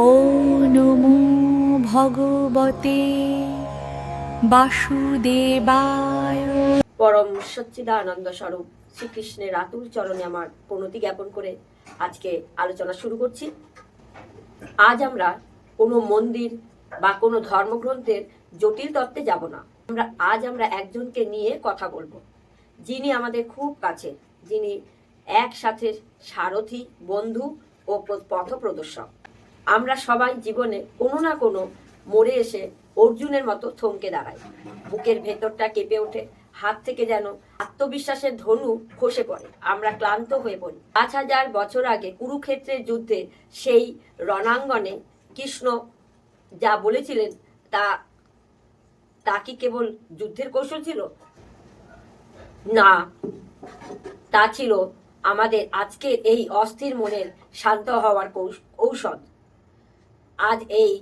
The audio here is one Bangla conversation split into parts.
ও নমো ভগবতে বাসুদেবায়। পরম সচ্চিদানন্দ স্বরূপ শ্রীকৃষ্ণের আতুল চরণে আমার প্রণতি জ্ঞাপন করে আজকে আলোচনা শুরু করছি। আজ আমরা কোনো মন্দির বা কোনো ধর্মগ্রন্থের জটিল তত্ত্বে যাব না। আমরা, আজ আমরা একজনকে নিয়ে কথা বলব, যিনি আমাদের খুব কাছে, যিনি একসাথে সারথি, বন্ধু ও প- পথপ্রদর্শক আমরা সবাই জীবনে কোনো না কোনো মরে এসে অর্জুনের মতো থমকে দাঁড়াই। বুকের ভেতরটা কেঁপে ওঠে, হাত থেকে যেন আত্মবিশ্বাসের ধনু খসে পড়ে। আমরা ক্লান্ত হয়ে পড়ি। পাঁচ হাজার বছর আগে কুরুক্ষেত্রের যুদ্ধে সেই রণাঙ্গনে কৃষ্ণ যা বলেছিলেন, তা তা কি কেবল যুদ্ধের কৌশল ছিল? না, তা ছিল আমাদের আজকের এই অস্থির মনের শান্ত হওয়ার ঔষধ আজ এই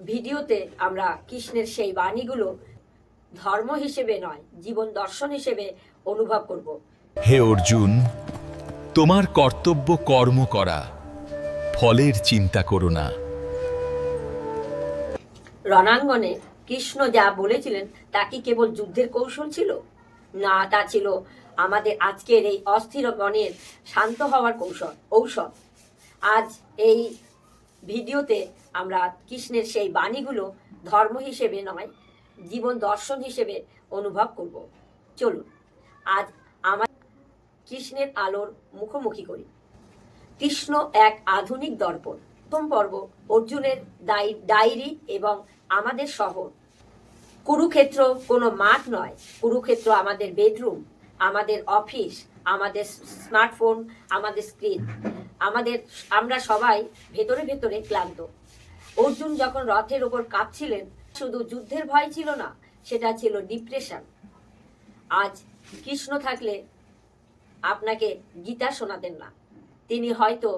ভিডিওতে আমরা কৃষ্ণের সেই বাণীগুলো ধর্ম হিসেবে নয় জীবন দর্শন হিসেবে অনুভব করব। হে অর্জুন তোমার কর্তব্য কর্ম করা ফলের চিন্তা করো না। রণাঙ্গনে কৃষ্ণ যা বলেছিলেন তা কি কেবল যুদ্ধের কৌশল ছিল? না তা ছিল আমাদের আজকের এই অস্থির মনের শান্ত হওয়ার কৌশল ঔষধ। আজ এই ভিডিওতে আমরা কৃষ্ণের সেই বাণীগুলো ধর্ম হিসেবে নয়, জীবন দর্শন হিসেবে অনুভব করব। চলুন, আজ আমার কৃষ্ণের আলোর মুখোমুখি করি। কৃষ্ণ এক আধুনিক দর্পণ। প্রথম পর্ব অর্জুনের ডায়েরি এবং আমাদের শহর কুরুক্ষেত্র কোনো মাঠ নয়, কুরুক্ষেত্র আমাদের বেডরুম। আমাদের অফিস, আমাদের স্মার্টফোন, আমাদের স্ক্রিন, আমাদের, আমরা সবাই ভেতরে ভেতরে ক্লান্ত। অর্জুন যখন রথের ওপর কাঁপছিলেন, শুধু যুদ্ধের ভয় ছিল না, সেটা ছিল ডিপ্রেশন আজ কৃষ্ণ থাকলে আপনাকে গীতা শোনাতেন না। তিনি হয়তো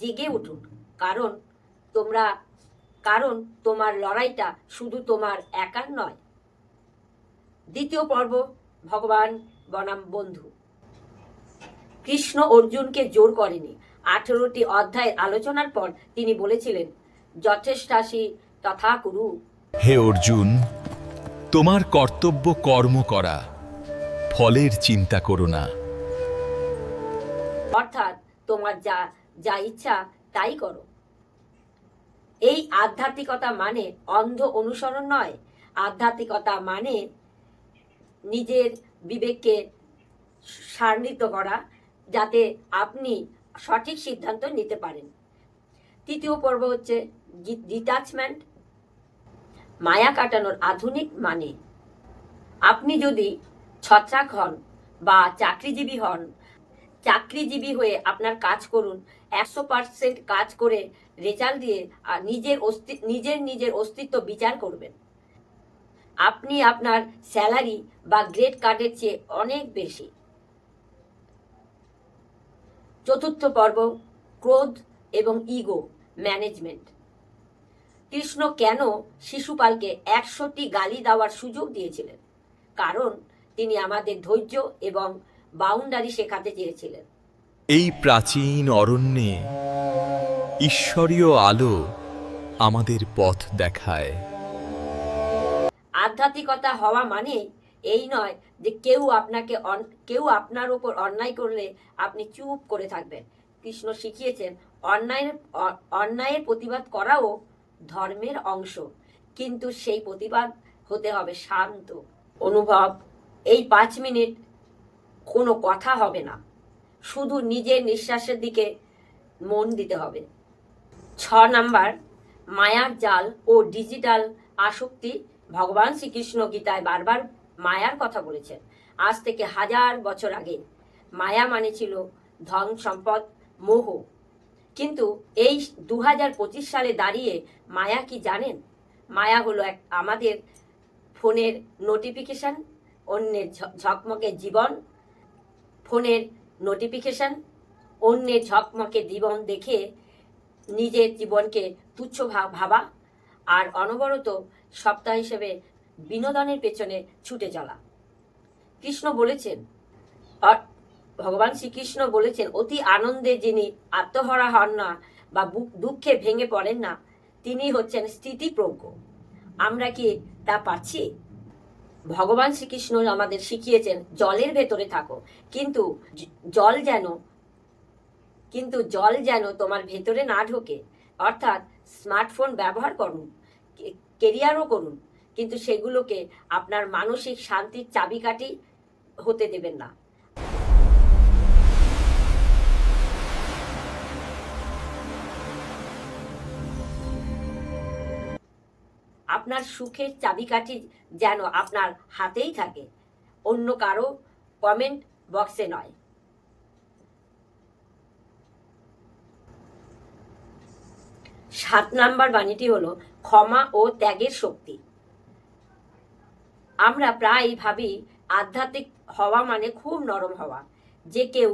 জেগে উঠুন, কারণ তোমরা, কারণ তোমার লড়াইটা শুধু তোমার একার নয়। দ্বিতীয় পর্ব, ভগবান বনাম বন্ধু। কৃষ্ণ অর্জুনকে জোর করেনি। আঠেরোটি অধ্যায়ের আলোচনার পর তিনি বলেছিলেন যথেষ্টাসী তথা কুরু। হে অর্জুন তোমার কর্তব্য কর্ম করা ফলের চিন্তা করো না। অর্থাৎ তোমার যা যা ইচ্ছা তাই করো। এই আধ্যাত্মিকতা মানে অন্ধ অনুসরণ নয়। আধ্যাত্মিকতা মানে নিজের বিবেককে সান্বিত করা যাতে আপনি সঠিক সিদ্ধান্ত নিতে পারেন। তৃতীয় পর্ব হচ্ছে ডিটাচমেন্ট মায়া কাটানোর আধুনিক মানে। আপনি যদি ছত্রাক হন বা চাকরিজীবী হন, চাকরিজীবী হয়ে আপনার কাজ করুন, একশো পার্সেন্ট কাজ করে রেজাল্ট দিয়ে নিজের অস্তি নিজের নিজের অস্তিত্ব বিচার করবেন। আপনি আপনার স্যালারি বা গ্রেড কার্ডের চেয়ে অনেক বেশি। চতুর্থ পর্ব, ক্রোধ এবং ইগো ম্যানেজমেন্ট। কৃষ্ণ কেন শিশুপালকে একশোটি গালি দেওয়ার সুযোগ দিয়েছিলেন? কারণ তিনি আমাদের ধৈর্য এবং বাউন্ডারি শেখাতে চেয়েছিলেন। এই প্রাচীন অরণ্যে ঈশ্বরীয় আলো আমাদের পথ দেখায়। আধ্যাত্মিকতা হওয়া মানে এই নয় যে কেউ আপনাকে কেউ আপনার উপর অন্যায় করলে আপনি চুপ করে থাকবেন। কৃষ্ণ শিখিয়েছেন, অন্যায়ের অন্যায়ের প্রতিবাদ করাও ধর্মের অংশ, কিন্তু সেই প্রতিবাদ হতে হবে শান্ত। অনুভব, এই পাঁচ মিনিট কোনো কথা হবে না। শুধু নিজের নিঃশ্বাসের দিকে মন দিতে হবে। ছ নাম্বার, মায়ার জাল ও ডিজিটাল আসক্তি ভগবান শ্রীকৃষ্ণ গীতায় বারবার মায়ার কথা বলেছেন। আজ থেকে হাজার বছর আগে। মায়া মানে ছিল ধন, সম্পদ, মোহ। কিন্তু এই দু হাজার পঁচিশ সালে দাঁড়িয়ে মায়া কি জানেন? মায়া হলো এক আমাদের ফোনের নোটিফিকেশন, অন্যের ঝকমকে জীবন, ফোনের নোটিফিকেশন, অন্যের ঝকমকে জীবন দেখে নিজের জীবনকে তুচ্ছ ভাবা, আর অনবরত সপ্তাহ হিসেবে বিনোদনের পেছনে ছুটে চলা। কৃষ্ণ বলেছেন ভগবান শ্রীকৃষ্ণ বলেছেন, অতি আনন্দে যিনি আত্মহরা হন না বা দুঃখে ভেঙে পড়েন না, তিনি হচ্ছেন স্থিতিপ্রজ্ঞ আমরা কি তা পাচ্ছি? ভগবান শ্রীকৃষ্ণ আমাদের শিখিয়েছেন, জলের ভেতরে থাকো। কিন্তু জল যেন, কিন্তু জল যেন তোমার ভেতরে না ঢোকে। অর্থাৎ স্মার্টফোন ব্যবহার করুন। কেরিয়ারও করুন, কিন্তু সেগুলোকে আপনার মানসিক শান্তির চাবিকাঠি হতে দেবেন না। আপনার সুখের চাবিকাঠি যেন আপনার হাতেই থাকে, অন্য কারও কমেন্ট বক্সে নয়। সাত নাম্বার বাণীটি হলো ক্ষমা ও ত্যাগের শক্তি। আমরা প্রায় ভাবি, আধ্যাত্মিক হওয়া মানে খুব নরম হওয়া। যে কেউ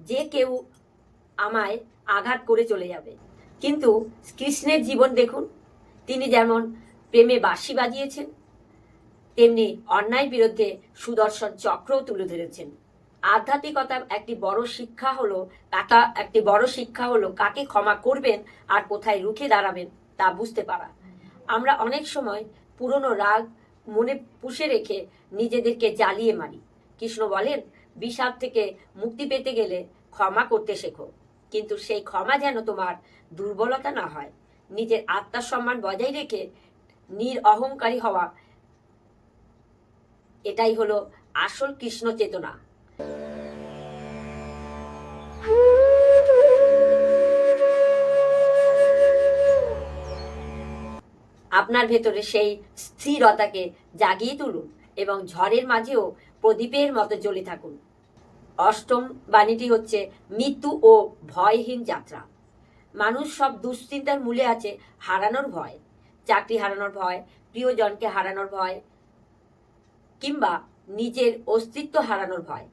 যে কেউ আমায় আঘাত করে চলে যাবে। কিন্তু কৃষ্ণের জীবন দেখুন, তিনি যেমন প্রেমে বাঁশি বাজিয়েছেন, তেমনি অন্যায় বিরুদ্ধে সুদর্শন চক্রও তুলে ধরেছেন। আধ্যাত্মিকতার একটি বড় শিক্ষা হলো কাকা, একটি বড় শিক্ষা হলো কাকে ক্ষমা করবেন আর কোথায় রুখে দাঁড়াবেন তা বুঝতে পারা। আমরা অনেক সময় পুরনো রাগ মনে পুষে রেখে নিজেদেরকে জ্বালিয়ে মারি। কৃষ্ণ বলেন, বিষাদ থেকে মুক্তি পেতে গেলে ক্ষমা করতে শেখো। কিন্তু সেই ক্ষমা যেন তোমার দুর্বলতা না হয়, নিজের আত্মার সম্মান বজায় রেখে নির অহংকারী হওয়া, এটাই হলো আসল কৃষ্ণ চেতনা। আপনার ভেতরে সেই স্থিরতাকে জাগিয়ে তুলুন এবং ঝড়ের মাঝেও প্রদীপের মতো জ্বলে থাকুন। অষ্টম বাণীটি হচ্ছে, মৃত্যু ও ভয়হীন যাত্রা। মানুষ সব দুশ্চিন্তার মূলে আছে হারানোর ভয়, চাকরি হারানোর ভয়, প্রিয়জনকে হারানোর ভয়, কিংবা নিজের অস্তিত্ব হারানোর ভয়।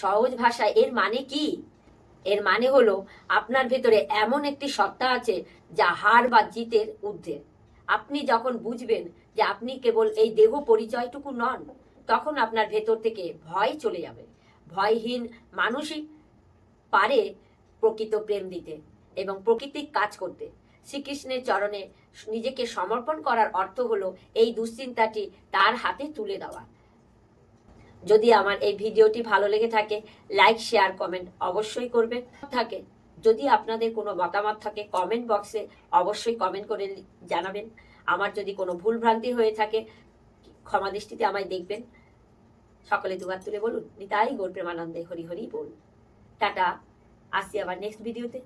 সহজ ভাষায়, এর মানে কি? এর মানে হলো আপনার ভেতরে এমন একটি সত্তা আছে যা হার বা জিতের ঊর্ধ্বে। আপনি যখন বুঝবেন যে আপনি কেবল এই দেহ পরিচয়টুকু নন, তখন আপনার ভেতর থেকে ভয় চলে যাবে। ভয়হীন মানুষই পারে প্রকৃত প্রেম দিতে এবং প্রকৃতিক কাজ করতে। শ্রীকৃষ্ণের চরণে নিজেকে সমর্পণ করার অর্থ হলো এই দুশ্চিন্তাটি তার হাতে তুলে দেওয়া। যদি আমার এই ভিডিওটি ভালো লেগে থাকে লাইক শেয়ার কমেন্ট অবশ্যই করবেন। থাকে, যদি আপনাদের কোনো মতামত থাকে কমেন্ট বক্সে অবশ্যই কমেন্ট করে জানাবেন। আমার যদি কোনো ভুলভ্রান্তি হয়ে থাকে, ক্ষমা দৃষ্টিতে আমায় দেখবেন। সকলে দুবার তুলে বলুন, নিতাই গোর প্রেমানন্দে হরি হরি বল। টাটা, আসছি আবার নেক্সট ভিডিওতে